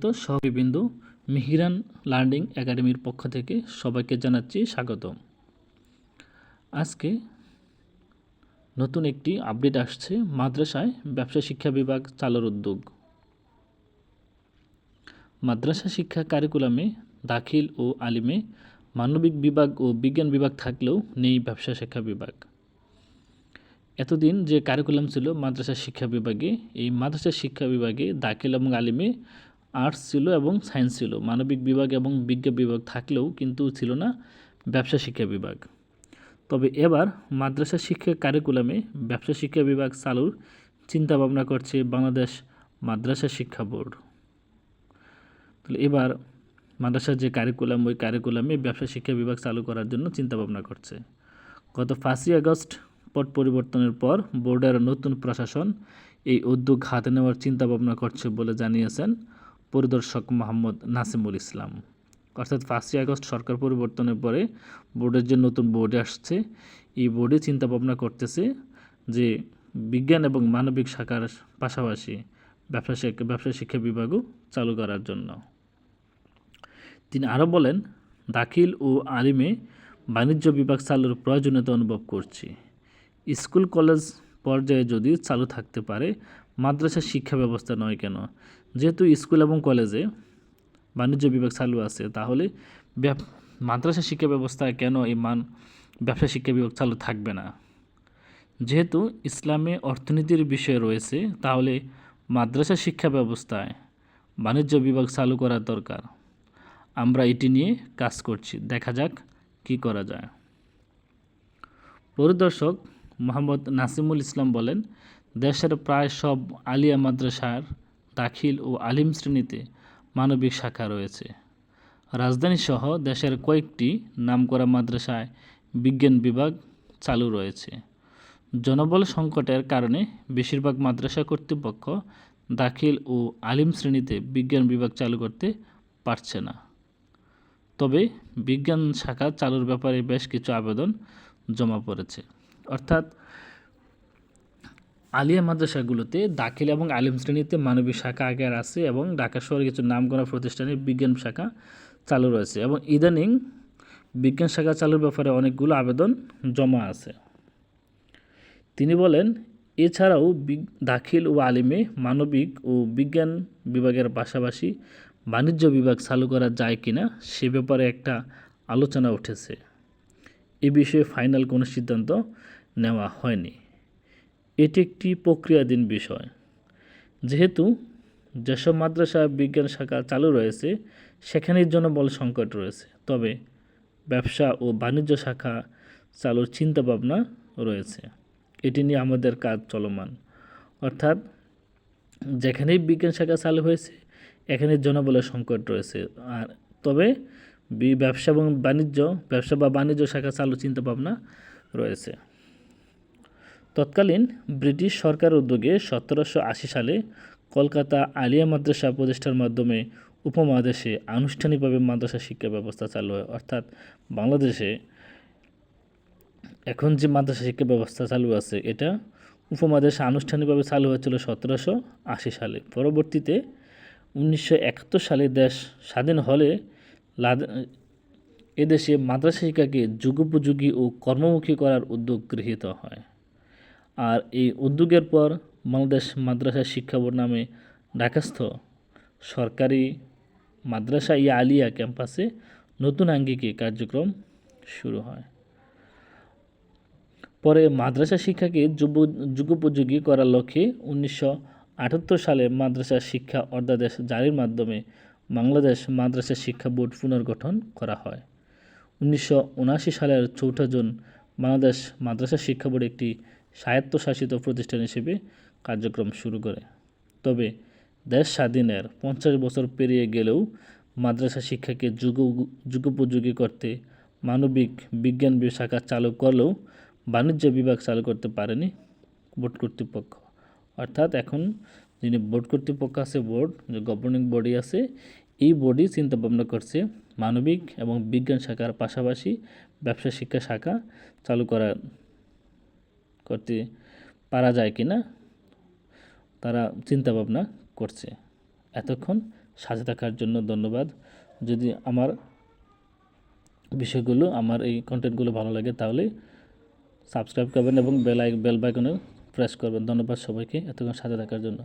সম্মানিত সহবিন্দু মিহিরান লার্নিং একাডেমির পক্ষ থেকে সবাইকে জানাচ্ছি স্বাগত। আজকে নতুন একটি আপডেট আসছে, মাদ্রাসায় ব্যবসা শিক্ষা বিভাগ চালুর উদ্যোগ। মাদ্রাসা শিক্ষা কারিকুলামে দাখিল ও আলিমে মানবিক বিভাগ ও বিজ্ঞান বিভাগ থাকলেও নেই ব্যবসা শিক্ষা বিভাগ। এতদিন যে কারিকুলাম ছিল মাদ্রাসা শিক্ষা বিভাগে, এই মাদ্রাসা শিক্ষা বিভাগে দাখিল এবং আলিমে আর্টস ছিল এবং সায়েন্স ছিল। মানবিক বিভাগ এবং বিজ্ঞান বিভাগ থাকলেও কিন্তু ছিল না ব্যবসা শিক্ষা বিভাগ। তবে এবার মাদ্রাসা শিক্ষা কারিকুলামে ব্যবসা শিক্ষা বিভাগ চালুর চিন্তা ভাবনা করছে বাংলাদেশ মাদ্রাসা শিক্ষা বোর্ড। তাহলে এবার মাদ্রাসার যে কারিকুলাম ওই কারিকুলামে ব্যবসা শিক্ষা বিভাগ চালু করার জন্য চিন্তা ভাবনা করছে। গত পাঁচই আগস্ট পট পরিবর্তনের পর বোর্ডের নতুন প্রশাসন এই উদ্যোগ হাতে নেওয়ার চিন্তা ভাবনা করছে বলে জানিয়েছেন পরিদর্শক মোহাম্মদ নাসিমুল ইসলাম। অর্থাৎ পাঁচই আগস্ট সরকার পরিবর্তনের পরে বোর্ডের যে নতুন বোর্ডে আসছে, এই বোর্ডে চিন্তা ভাবনা করতেছে যে বিজ্ঞান এবং মানবিক শাখার পাশাপাশি ব্যবসা শিক্ষা ব্যবসা শিক্ষা বিভাগও চালু করার জন্য। তিনি আরও বলেন, দাখিল ও আলিমে বাণিজ্য বিভাগ চালুর প্রয়োজনীয়তা অনুভব করছি। স্কুল, কলেজ পর্যায়ে যদি চালু থাকতে পারে মাদ্রাসা শিক্ষা ব্যবস্থা নয় কেন? যেহেতু স্কুল এবং কলেজে বাণিজ্য বিভাগ চালু আছে, তাহলে মাদ্রাসা শিক্ষা ব্যবস্থায় কেন এই মান, ব্যবসা শিক্ষা বিভাগ চালু থাকবে না? যেহেতু ইসলামে অর্থনীতির বিষয় রয়েছে, তাহলে মাদ্রাসা শিক্ষা ব্যবস্থায় বাণিজ্য বিভাগ চালু করা দরকার। আমরা এটি নিয়ে কাজ করছি। দেখা যাক কি করা যায়। পরিদর্শক মোহাম্মদ নাসিমুল ইসলাম বলেন, দেশের প্রায় সব আলিয়া মাদ্রাসার দাখিল ও আলিম শ্রেণীতে মানবিক শাখা রয়েছে। রাজধানীসহ দেশের কয়েকটি নামকরা মাদ্রাসায় বিজ্ঞান বিভাগ চালু রয়েছে। জনবল সংকটের কারণে বেশিরভাগ মাদ্রাসা কর্তৃপক্ষ দাখিল ও আলিম শ্রেণীতে বিজ্ঞান বিভাগ চালু করতে পারছে না। তবে বিজ্ঞান শাখা চালুর ব্যাপারে বেশ কিছু আবেদন জমা পড়েছে। অর্থাৎ আলিয়া মাদ্রাসাগুলোতে দাখিল এবং আলিম শ্রেণীতে মানবিক শাখা আগের আছে এবং ঢাকা শহরে কিছু নাম করা প্রতিষ্ঠানের বিজ্ঞান শাখা চালু রয়েছে এবং ইদানিং বিজ্ঞান শাখা চালুর ব্যাপারে অনেকগুলো আবেদন জমা আছে। তিনি বলেন, এছাড়াও দাখিল ও আলিমে মানবিক ও বিজ্ঞান বিভাগের পাশাপাশি বাণিজ্য বিভাগ চালু করা যায় কিনা সে ব্যাপারে একটা আলোচনা উঠেছে। এ বিষয়ে ফাইনাল কোনো সিদ্ধান্ত নেওয়া হয়নি। এটি একটি প্রক্রিয়াধীন বিষয়। যেহেতু যেসব মাদ্রাসা বিজ্ঞান শাখা চালু রয়েছে সেখানের জন্য বল সংকট রয়েছে। তবে ব্যবসা ও বাণিজ্য শাখা চালুর চিন্তাভাবনা রয়েছে। এটি নিয়ে আমাদের কাজ চলমান। অর্থাৎ যেখানেই বিজ্ঞান শাখা চালু হয়েছে এখানে জনবলের সংকট রয়েছে। আর তবে ব্যবসা এবং বাণিজ্য, ব্যবসা বা বাণিজ্য শাখা চালু চিন্তাভাবনা রয়েছে। তৎকালীন ব্রিটিশ সরকার উদ্যোগে সতেরোশো আশি সালে কলকাতা আলিয়া মাদ্রাসা প্রতিষ্ঠার মাধ্যমে উপমহাদেশে আনুষ্ঠানিকভাবে মাদ্রাসা শিক্ষা ব্যবস্থা চালু হয়। অর্থাৎ বাংলাদেশে এখন যে মাদ্রাসা শিক্ষা ব্যবস্থা চালু আছে, এটা উপমহাদেশে আনুষ্ঠানিকভাবে চালু হয়েছিল সতেরোশো আশি সালে। পরবর্তীতে উনিশশো একাত্তর সালে দেশ স্বাধীন হলে এদেশে মাদ্রাসা শিক্ষাকে যুগোপযোগী ও কর্মমুখী করার উদ্যোগ গৃহীত হয়। আর এই উদ্যোগের পর বাংলাদেশ মাদ্রাসা শিক্ষা বোর্ড নামে ঢাকাস্থ সরকারি মাদ্রাসা ইয়া আলিয়া ক্যাম্পাসে নতুন আঙ্গিকে কার্যক্রম শুরু হয়। পরে মাদ্রাসা শিক্ষাকে যুব, যুগোপযোগী করার লক্ষ্যে উনিশশো আটাত্তর সালে মাদ্রাসা শিক্ষা অধ্যাদেশ জারির মাধ্যমে বাংলাদেশ মাদ্রাসা শিক্ষা বোর্ড পুনর্গঠন করা হয়। উনিশশো সালের চৌঠা জুন বাংলাদেশ মাদ্রাসা শিক্ষা বোর্ড একটি স্বায়ত্তশাসিত প্রতিষ্ঠান হিসেবে কার্যক্রম শুরু করে। তবে দেশ স্বাধীনের পঞ্চাশ বছর পেরিয়ে গেলেও মাদ্রাসা শিক্ষাকে যুগ যুগোপযোগী করতে মানবিক বিজ্ঞান শাখা চালু করলেও বাণিজ্য বিভাগ চালু করতে পারেনি বোর্ড কর্তৃপক্ষ। অর্থাৎ এখন যিনি বোর্ড কর্তৃপক্ষ আছে, বোর্ড, যে গভর্নিং বডি আছে, এই বডি চিন্তা ভাবনা করছে মানবিক এবং বিজ্ঞান শাখার পাশাপাশি ব্যবসা শিক্ষা শাখা চালু করা করতে পারা যায় কি না তারা চিন্তা ভাবনা করছে। এতক্ষণ সাজে থাকার জন্য ধন্যবাদ। যদি আমার বিষয়গুলো, আমার এই কন্টেন্টগুলো ভালো লাগে, তাহলে সাবস্ক্রাইব করবেন এবং বেলাই বেল বাইকনে প্রেস করবেন। ধন্যবাদ সবাইকে। এতক্ষণ সাথে থাকার জন্য।